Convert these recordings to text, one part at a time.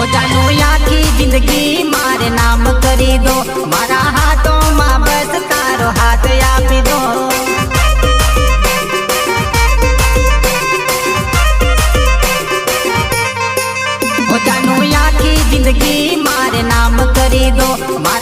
ओ जानू या की ज़िंदगी, मारे नाम करी दो। मारा हाथों माँ बस तारो हाथ या पी दो। ओ जानू या की ज़िंदगी, मारे नाम करी दो। मारा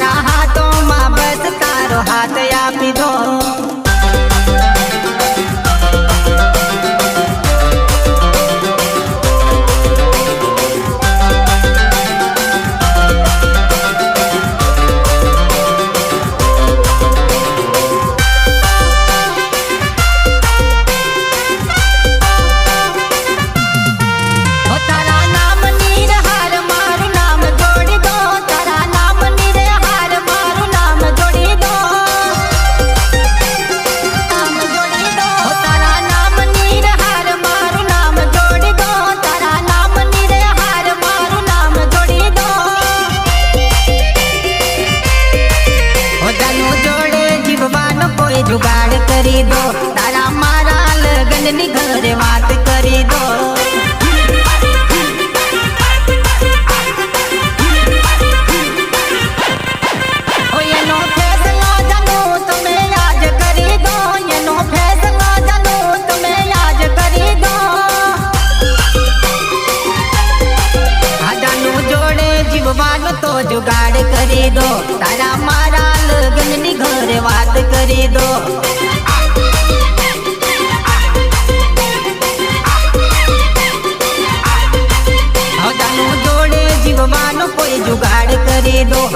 દો ઘરે વાત જોડે જીવવાનું તો જુગાડ કરી દો. તારા મારા લગ્નની ઘરે વાત કરી દો.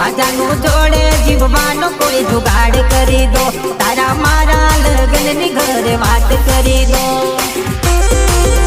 આજાનું જોડે જીવવાનો કોઈ જુગાડ કરી દો. તારા મારા લગ્નની ઘરે વાત કરી દો.